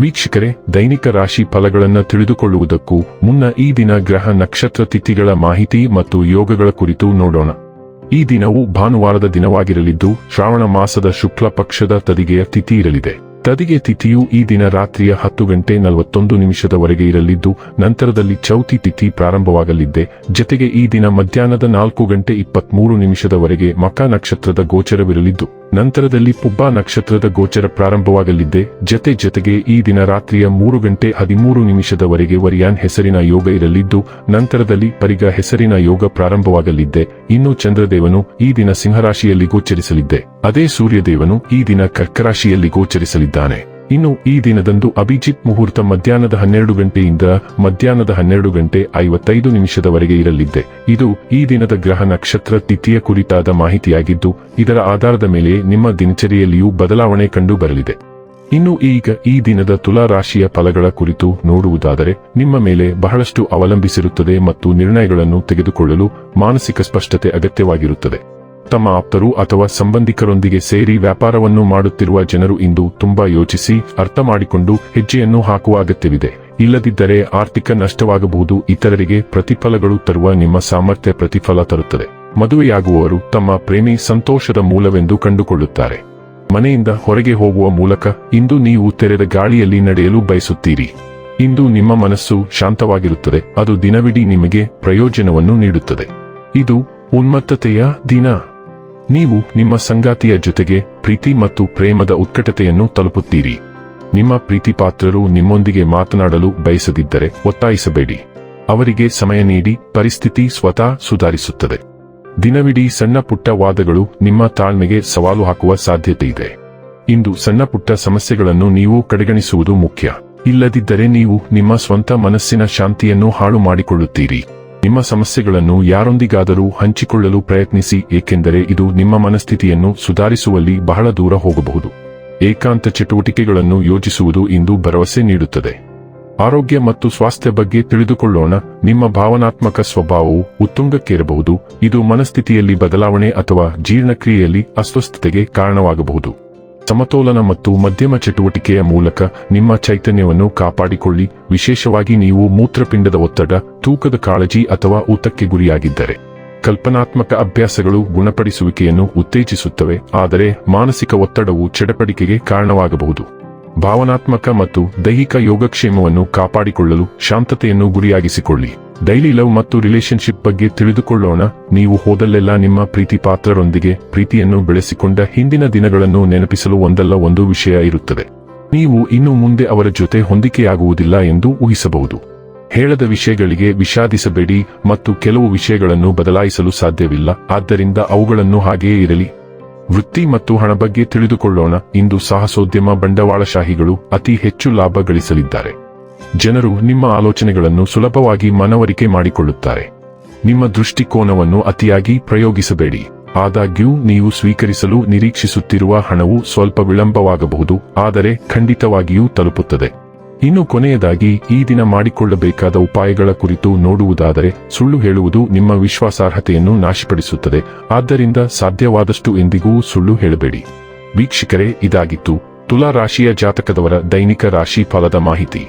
ವೀಕ್ಷಕರೇ, ದೈನಿಕ ರಾಶಿ ಫಲಗಳನ್ನು ತಿಳಿದುಕೊಳ್ಳುವುದಕ್ಕೂ ಮುನ್ನ ಈ ದಿನ ಗ್ರಹ ನಕ್ಷತ್ರ ತಿಥಿಗಳ ಮಾಹಿತಿ ಮತ್ತು ಯೋಗಗಳ ಕುರಿತು ನೋಡೋಣ. ಈ ದಿನವು ಭಾನುವಾರದ ದಿನವಾಗಿರಲಿದ್ದು, ಶ್ರಾವಣ ಮಾಸದ ಶುಕ್ಲ ಪಕ್ಷದ ತದಿಗೆಯ ತಿಥಿ ಇರಲಿದೆ. ತದಿಗೆ ತಿಥಿಯು ಈ ದಿನ ರಾತ್ರಿಯ ಹತ್ತು ಗಂಟೆ ನಲವತ್ತೊಂದು ನಿಮಿಷದವರೆಗೆ ಇರಲಿದ್ದು, ನಂತರದಲ್ಲಿ ಚೌತಿ ತಿಥಿ ಪ್ರಾರಂಭವಾಗಲಿದ್ದೆ. ಜತೆಗೆ ಈ ದಿನ ಮಧ್ಯಾಹ್ನದ ನಾಲ್ಕು ಗಂಟೆ ಇಪ್ಪತ್ಮೂರು ನಿಮಿಷದವರೆಗೆ ಮಕ ನಕ್ಷತ್ರದ ಗೋಚರವಿರಲಿದ್ದು. ನಂತರದಲ್ಲಿ ಪುಬ್ಬಾ ನಕ್ಷತ್ರದ ಗೋಚರ ಪ್ರಾರಂಭವಾಗಲಿದ್ದೆ ಜತೆ ಜತೆಗೆ ಈ ದಿನ ರಾತ್ರಿಯ ಮೂರು ಗಂಟೆ ಹದಿಮೂರು ನಿಮಿಷದವರೆಗೆ ವರಿಯಾನ್ ಹೆಸರಿನ ಯೋಗ ಇರಲಿದ್ದು, ನಂತರದಲ್ಲಿ ಪರಿಗ ಹೆಸರಿನ ಯೋಗ ಪ್ರಾರಂಭವಾಗಲಿದ್ದೆ ಇನ್ನು ಚಂದ್ರದೇವನು ಈ ದಿನ ಸಿಂಹರಾಶಿಯಲ್ಲಿ ಗೋಚರಿಸಲಿದ್ದೆ ಅದೇ ಸೂರ್ಯದೇವನು ಈ ದಿನ ಕರ್ಕರಾಶಿಯಲ್ಲಿ ಗೋಚರಿಸಲಿದ್ದಾನೆ. ಇನ್ನು ಈ ದಿನದಂದು ಅಭಿಜಿತ್ ಮುಹೂರ್ತ ಮಧ್ಯಾಹ್ನದ ಹನ್ನೆರಡು ಗಂಟೆಯಿಂದ ಮಧ್ಯಾಹ್ನದ ಹನ್ನೆರಡು ಗಂಟೆ ಐವತ್ತೈದು ನಿಮಿಷದವರೆಗೆ ಇರಲಿದ್ದೆ ಇದು ಈ ದಿನದ ಗ್ರಹ ನಕ್ಷತ್ರ ತಿಥಿಯ ಕುರಿತಾದ ಮಾಹಿತಿಯಾಗಿದ್ದು, ಇದರ ಆಧಾರದ ಮೇಲೆ ನಿಮ್ಮ ದಿನಚರಿಯಲ್ಲಿಯೂ ಬದಲಾವಣೆ ಕಂಡು ಬರಲಿದೆ ಇನ್ನು ಈಗ ಈ ದಿನದ ತುಲಾ ರಾಶಿಯ ಫಲಗಳ ಕುರಿತು ನೋಡುವುದಾದರೆ, ನಿಮ್ಮ ಮೇಲೆ ಬಹಳಷ್ಟು ಅವಲಂಬಿಸಿರುತ್ತದೆ ಮತ್ತು ನಿರ್ಣಯಗಳನ್ನು ತೆಗೆದುಕೊಳ್ಳಲು ಮಾನಸಿಕ ಸ್ಪಷ್ಟತೆ ಅಗತ್ಯವಾಗಿರುತ್ತದೆ. ತಮ್ಮ ಆಪ್ತರು ಅಥವಾ ಸಂಬಂಧಿಕರೊಂದಿಗೆ ಸೇರಿ ವ್ಯಾಪಾರವನ್ನು ಮಾಡುತ್ತಿರುವ ಜನರು ಇಂದು ತುಂಬಾ ಯೋಚಿಸಿ ಅರ್ಥ ಮಾಡಿಕೊಂಡು ಹೆಜ್ಜೆಯನ್ನು ಹಾಕುವ ಅಗತ್ಯವಿದೆ. ಇಲ್ಲದಿದ್ದರೆ ಆರ್ಥಿಕ ನಷ್ಟವಾಗಬಹುದು, ಇತರರಿಗೆ ಪ್ರತಿಫಲಗಳು ತರುವ ನಿಮ್ಮ ಸಾಮರ್ಥ್ಯ ಪ್ರತಿಫಲ ತರುತ್ತದೆ. ಮದುವೆಯಾಗುವವರು ತಮ್ಮ ಪ್ರೇಮಿ ಸಂತೋಷದ ಮೂಲವೆಂದು ಕಂಡುಕೊಳ್ಳುತ್ತಾರೆ. ಮನೆಯಿಂದ ಹೊರಗೆ ಹೋಗುವ ಮೂಲಕ ಇಂದು ನೀವು ತೆರೆದ ಗಾಳಿಯಲ್ಲಿ ನಡೆಯಲು ಬಯಸುತ್ತೀರಿ. ಇಂದು ನಿಮ್ಮ ಮನಸ್ಸು ಶಾಂತವಾಗಿರುತ್ತದೆ, ಅದು ದಿನವಿಡೀ ನಿಮಗೆ ಪ್ರಯೋಜನವನ್ನು ನೀಡುತ್ತದೆ. ಇದು ಉನ್ಮತ್ತತೆಯ ದಿನ. ನೀವು ನಿಮ್ಮ ಸಂಗಾತಿಯ ಜೊತೆಗೆ ಪ್ರೀತಿ ಮತ್ತು ಪ್ರೇಮದ ಉತ್ಕಟತೆಯನ್ನು ತಲುಪುತ್ತೀರಿ. ನಿಮ್ಮ ಪ್ರೀತಿ ಪಾತ್ರರು ನಿಮ್ಮೊಂದಿಗೆ ಮಾತನಾಡಲು ಬಯಸದಿದ್ದರೆ ಒತ್ತಾಯಿಸಬೇಡಿ. ಅವರಿಗೆ ಸಮಯ ನೀಡಿ ಪರಿಸ್ಥಿತಿ ಸ್ವತಃ ಸುಧಾರಿಸುತ್ತದೆ. ದಿನವಿಡೀ ಸಣ್ಣ ಪುಟ್ಟ ವಾದಗಳು ನಿಮ್ಮ ತಾಳ್ಮೆಗೆ ಸವಾಲು ಹಾಕುವ ಸಾಧ್ಯತೆ ಇದೆ. ಇಂದು ಸಣ್ಣ ಪುಟ್ಟ ಸಮಸ್ಯೆಗಳನ್ನು ನೀವು ಕಡೆಗಣಿಸುವುದು ಮುಖ್ಯ. ಇಲ್ಲದಿದ್ದರೆ ನೀವು ನಿಮ್ಮ ಸ್ವಂತ ಮನಸ್ಸಿನ ಶಾಂತಿಯನ್ನು ಹಾಳು ಮಾಡಿಕೊಳ್ಳುತ್ತೀರಿ. ನಿಮ್ಮ ಸಮಸ್ಯೆಗಳನ್ನು ಯಾರೊಂದಿಗಾದರೂ ಹಂಚಿಕೊಳ್ಳಲು ಪ್ರಯತ್ನಿಸಿ, ಏಕೆಂದರೆ ಇದು ನಿಮ್ಮ ಮನಸ್ಥಿತಿಯನ್ನು ಸುಧಾರಿಸುವಲ್ಲಿ ಬಹಳ ದೂರ ಹೋಗಬಹುದು. ಏಕಾಂತ ಚಟುವಟಿಕೆಗಳನ್ನು ಯೋಜಿಸುವುದು ಇಂದು ಭರವಸೆ ನೀಡುತ್ತದೆ. ಆರೋಗ್ಯ ಮತ್ತು ಸ್ವಾಸ್ಥ್ಯ ಬಗ್ಗೆ ತಿಳಿದುಕೊಳ್ಳೋಣ. ನಿಮ್ಮ ಭಾವನಾತ್ಮಕ ಸ್ವಭಾವವು ಉತ್ತುಂಗಕ್ಕೇರಬಹುದು. ಇದು ಮನಸ್ಥಿತಿಯಲ್ಲಿ ಬದಲಾವಣೆ ಅಥವಾ ಜೀರ್ಣಕ್ರಿಯೆಯಲ್ಲಿ ಅಸ್ವಸ್ಥತೆಗೆ ಕಾರಣವಾಗಬಹುದು. ಸಮತೋಲನ ಮತ್ತು ಮಧ್ಯಮ ಚಟುವಟಿಕೆಯ ಮೂಲಕ ನಿಮ್ಮ ಚೈತನ್ಯವನ್ನು ಕಾಪಾಡಿಕೊಳ್ಳಿ. ವಿಶೇಷವಾಗಿ ನೀವು ಮೂತ್ರಪಿಂಡದ ಒತ್ತಡ, ತೂಕದ ಕಾಳಜಿ ಅಥವಾ ಊತಕ್ಕೆ ಗುರಿಯಾಗಿದ್ದರೆ. ಕಲ್ಪನಾತ್ಮಕ ಅಭ್ಯಾಸಗಳು ಗುಣಪಡಿಸುವಿಕೆಯನ್ನು ಉತ್ತೇಜಿಸುತ್ತವೆ, ಆದರೆ ಮಾನಸಿಕ ಒತ್ತಡವು ಚಡಪಡಿಕೆಗೆ ಕಾರಣವಾಗಬಹುದು. ಭಾವನಾತ್ಮಕ ಮತ್ತು ದೈಹಿಕ ಯೋಗಕ್ಷೇಮವನ್ನು ಕಾಪಾಡಿಕೊಳ್ಳಲು ಶಾಂತತೆಯನ್ನು ಗುರಿಯಾಗಿಸಿಕೊಳ್ಳಿ. ಡೈಲಿ ಲವ್ ಮತ್ತು ರಿಲೇಶನ್ಶಿಪ್ ಬಗ್ಗೆ ತಿಳಿದುಕೊಳ್ಳೋಣ. ನೀವು ಹೋದಲ್ಲೆಲ್ಲ ನಿಮ್ಮ ಪ್ರೀತಿ ಪಾತ್ರರೊಂದಿಗೆ ಪ್ರೀತಿಯನ್ನು ಬೆಳೆಸಿಕೊಂಡ ಹಿಂದಿನ ದಿನಗಳನ್ನು ನೆನಪಿಸಲು ಒಂದಲ್ಲ ಒಂದು ವಿಷಯ ಇರುತ್ತದೆ. ನೀವು ಇನ್ನು ಮುಂದೆ ಅವರ ಜೊತೆ ಹೊಂದಿಕೆಯಾಗುವುದಿಲ್ಲ ಎಂದು ಊಹಿಸಬಹುದು. ಹೇಳದ ವಿಷಯಗಳಿಗೆ ವಿಷಾದಿಸಬೇಡಿ ಮತ್ತು ಕೆಲವು ವಿಷಯಗಳನ್ನು ಬದಲಾಯಿಸಲು ಸಾಧ್ಯವಿಲ್ಲ. ಆದ್ದರಿಂದ ಅವುಗಳನ್ನು ಹಾಗೆಯೇ ಇರಲಿ. ವೃತ್ತಿ ಮತ್ತು ಹಣ ಬಗ್ಗೆ ತಿಳಿದುಕೊಳ್ಳೋಣ. ಇಂದು ಸಾಹಸೋದ್ಯಮ ಬಂಡವಾಳಶಾಹಿಗಳು ಅತಿ ಹೆಚ್ಚು ಲಾಭ ಗಳಿಸಲಿದ್ದಾರೆ. ಜನರು ನಿಮ್ಮ ಆಲೋಚನೆಗಳನ್ನು ಸುಲಭವಾಗಿ ಮನವರಿಕೆ ಮಾಡಿಕೊಳ್ಳುತ್ತಾರೆ. ನಿಮ್ಮ ದೃಷ್ಟಿಕೋನವನ್ನು ಅತಿಯಾಗಿ ಪ್ರಯೋಗಿಸಬೇಡಿ. ಆದಾಗ್ಯೂ, ನೀವು ಸ್ವೀಕರಿಸಲು ನಿರೀಕ್ಷಿಸುತ್ತಿರುವ ಹಣವು ಸ್ವಲ್ಪ ವಿಳಂಬವಾಗಬಹುದು, ಆದರೆ ಖಂಡಿತವಾಗಿಯೂ ತಲುಪುತ್ತದೆ. ಇನ್ನು ಕೊನೆಯದಾಗಿ, ಈ ದಿನ ಮಾಡಿಕೊಳ್ಳಬೇಕಾದ ಉಪಾಯಗಳ ಕುರಿತು ನೋಡುವುದಾದರೆ, ಸುಳ್ಳು ಹೇಳುವುದು ನಿಮ್ಮ ವಿಶ್ವಾಸಾರ್ಹತೆಯನ್ನು ನಾಶಪಡಿಸುತ್ತದೆ. ಆದ್ದರಿಂದ ಸಾಧ್ಯವಾದಷ್ಟು ಎಂದಿಗೂ ಸುಳ್ಳು ಹೇಳಬೇಡಿ. ವೀಕ್ಷಕರೇ, ಇದಾಗಿತ್ತು. ತುಲಾ ರಾಶಿಯ ಜಾತಕದವರ ದೈನಿಕ ರಾಶಿ ಫಲದ ಮಾಹಿತಿ.